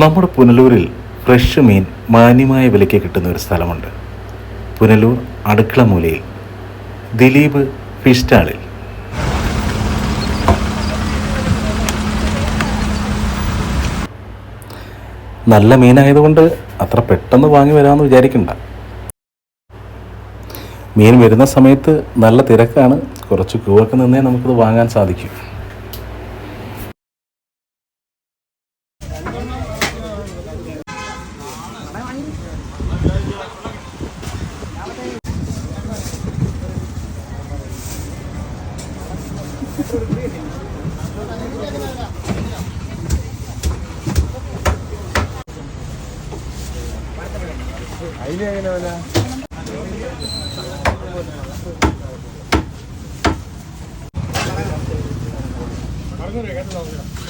നമ്മുടെ പുനലൂരിൽ ഫ്രഷ് മീൻ മാന്യമായ വിലയ്ക്ക് കിട്ടുന്ന ഒരു സ്ഥലമുണ്ട്. പുനലൂർ അടുക്കള മൂലയിൽ. ദിലീപ് ഫിഷ് സ്റ്റാളിൽ നല്ല മീനായതുകൊണ്ട് അത്ര പെട്ടെന്ന് വാങ്ങി വരാമെന്ന് വിചാരിക്കണ്ട. മീൻ വരുന്ന സമയത്ത് നല്ല തിരക്കാണ്. കുറച്ച് ക്യൂവൊക്കെ നിന്നേ നമുക്കത് വാങ്ങാൻ സാധിക്കും. അതിന് എങ്ങനെ വില അറുന്നൂറ് കേട്ടോ.